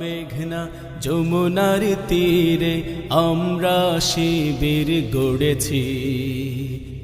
মেঘনা যমুনার তীরে আমরা শিবির গড়েছি।